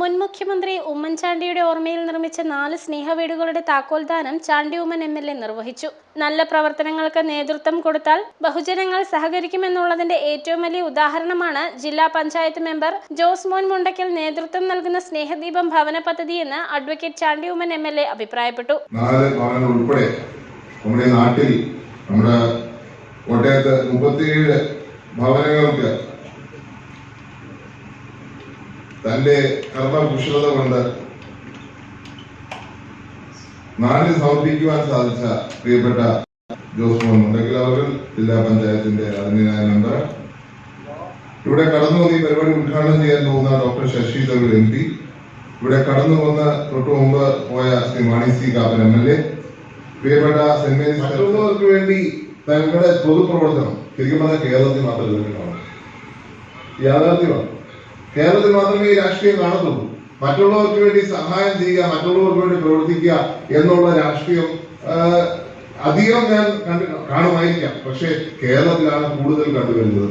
മുൻ മുഖ്യമന്ത്രി ഉമ്മൻചാണ്ടിയുടെ ഓർമ്മയിൽ നിർമ്മിച്ച നാല് സ്നേഹ വീടുകളുടെ താക്കോൽദാനം Chandy Oommen M L A നിർവഹിച്ചു. നല്ല പ്രവർത്തനങ്ങൾക്ക് നേതൃത്വം കൊടുത്താൽ ബഹുജനങ്ങൾ സഹകരിക്കുമെന്നുള്ളതിന്റെ ഏറ്റവും വലിയ ഉദാഹരണമാണ് ജില്ലാ പഞ്ചായത്ത് മെമ്പർ ജോസ് മോൻ മുണ്ടയ്ക്കൽ നേതൃത്വം നൽകുന്ന സ്നേഹദീപം ഭവന പദ്ധതി എന്ന് advocate Chandy Oommen M L A അഭിപ്രായപ്പെട്ടു. ഉൾപ്പെടെ നമ്മുടെ നാട്ടിൽ നമ്മുടെ ഭവനങ്ങൾക്ക് തന്റെ കർമ്മകുശലത കൊണ്ട് നാടിന് സമർപ്പിക്കുവാൻ സാധിച്ച പ്രിയപ്പെട്ട ജോസ് മുണ്ടക്കൽ അവർ ജില്ലാ പഞ്ചായത്തിന്റെ അതിനായ മെമ്പർ ഇവിടെ കടന്നു വന്ന് ഈ പരിപാടി ഉദ്ഘാടനം ചെയ്യാൻ പോകുന്ന doctor Shashi Tharoor M P. ഇവിടെ കടന്നു വന്ന് തൊട്ടു മുമ്പ് പോയ Shri Mani C Kappan M L A. പ്രിയപ്പെട്ട സെന്റ് മേരീസ് മറ്റുള്ളവർക്ക് വേണ്ടി തങ്ങളുടെ പൊതുപ്രവർത്തനം ശരിക്കും പറഞ്ഞാൽ കേരളത്തിൽ മാത്രം യാഥാർത്ഥ്യമാണ്. കേരളത്തിൽ മാത്രമേ ഈ രാഷ്ട്രീയം കാണത്തുള്ളൂ. മറ്റുള്ളവർക്ക് വേണ്ടി സഹായം ചെയ്യുക മറ്റുള്ളവർക്ക് വേണ്ടി പ്രവർത്തിക്കുക എന്നുള്ള രാഷ്ട്രീയം അധികം ഞാൻ കണ്ടു കാണുമായിരിക്കാം. പക്ഷേ കേരളത്തിലാണ് കൂടുതൽ കണ്ടുവരുന്നത്.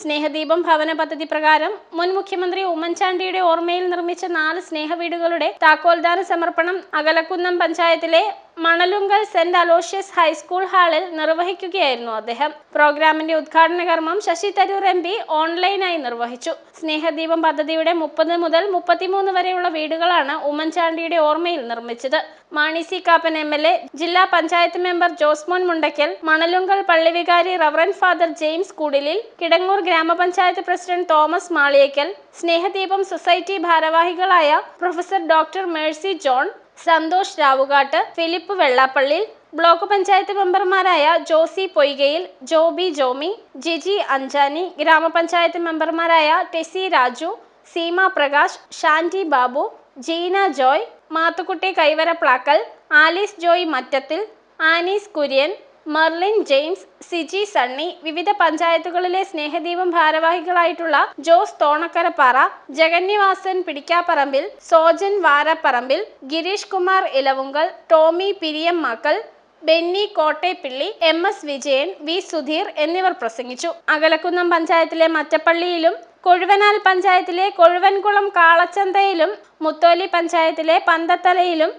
സ്നേഹദീപം ഭവന പദ്ധതി പ്രകാരം മുൻ മുഖ്യമന്ത്രി ഉമ്മൻചാണ്ടിയുടെ ഓർമ്മയിൽ നിർമ്മിച്ച നാല് സ്നേഹ വീടുകളുടെ താക്കോൽദാന സമർപ്പണം അകലക്കുന്നം പഞ്ചായത്തിലെ മണലുങ്കൽ സെന്റ് അലോഷ്യസ് ഹൈസ്കൂൾ ഹാളിൽ നിർവഹിക്കുകയായിരുന്നു അദ്ദേഹം. പ്രോഗ്രാമിന്റെ ഉദ്ഘാടന കർമ്മം ശശി തരൂർ എം പി ഓൺലൈനായി നിർവഹിച്ചു. സ്നേഹദീപം പദ്ധതിയുടെ മുപ്പത് മുതൽ മുപ്പത്തിമൂന്ന് വരെയുള്ള വീടുകളാണ് ഉമ്മൻചാണ്ടിയുടെ ഓർമ്മയിൽ നിർമ്മിച്ചത്. Mani C Kappan M L A ജില്ലാ panchayat member Josemon Mundakkal മണലുങ്കൽ പള്ളിവികാരി reverend father James Kudilil Kidangoor ഗ്രാമപഞ്ചായത്ത് president Thomas Maliyekkal Snehadeepam society ഭാരവാഹികളായ professor doctor Mercy John Santhosh Ravukattu Philip Vellappally block panchayat മെമ്പർമാരായ ജോസി പൊയ്കയിൽ ജോബി ജോമി ജിജി അഞ്ചാനി ഗ്രാമപഞ്ചായത്ത് മെമ്പർമാരായ Tessy Raju Seema Prakash Shanty Babu Jeena Joy Mathukutty Kaivaraplackal Alice Joy Mattathil Annies Kurian Merlin James Siji Sunny വിവിധ പഞ്ചായത്തുകളിലെ സ്നേഹദീപം ഭാരവാഹികളായിട്ടുള്ള Jose Thonakkarapara Jagannivasan Pidikkaparambil Sojan Varaparambil Girish Kumar Elavunkal Tomy Piriyammackal Benny Kottepally M S Vijayan V Sudheer എന്നിവർ പ്രസംഗിച്ചു. അകലക്കുന്നം പഞ്ചായത്തിലെ മറ്റപ്പള്ളിയിലും കൊഴുവനാൽ പഞ്ചായത്തിലെ കൊഴുവൻകുളം കാളച്ചന്തയിലും മുത്തോലി പഞ്ചായത്തിലെ പന്തത്തലയിലും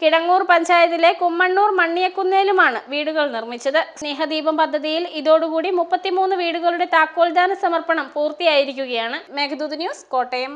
കിടങ്ങൂർ പഞ്ചായത്തിലെ കുമ്മണ്ണൂർ മണ്ണിയക്കുന്നേലുമാണ് വീടുകൾ നിർമ്മിച്ചത്. സ്നേഹദീപം പദ്ധതിയിൽ ഇതോടുകൂടി മുപ്പത്തിമൂന്ന് വീടുകളുടെ താക്കോൽദാന സമർപ്പണം പൂർത്തിയായിരിക്കുകയാണ്. മേഘദൂത് ന്യൂസ് കോട്ടയം.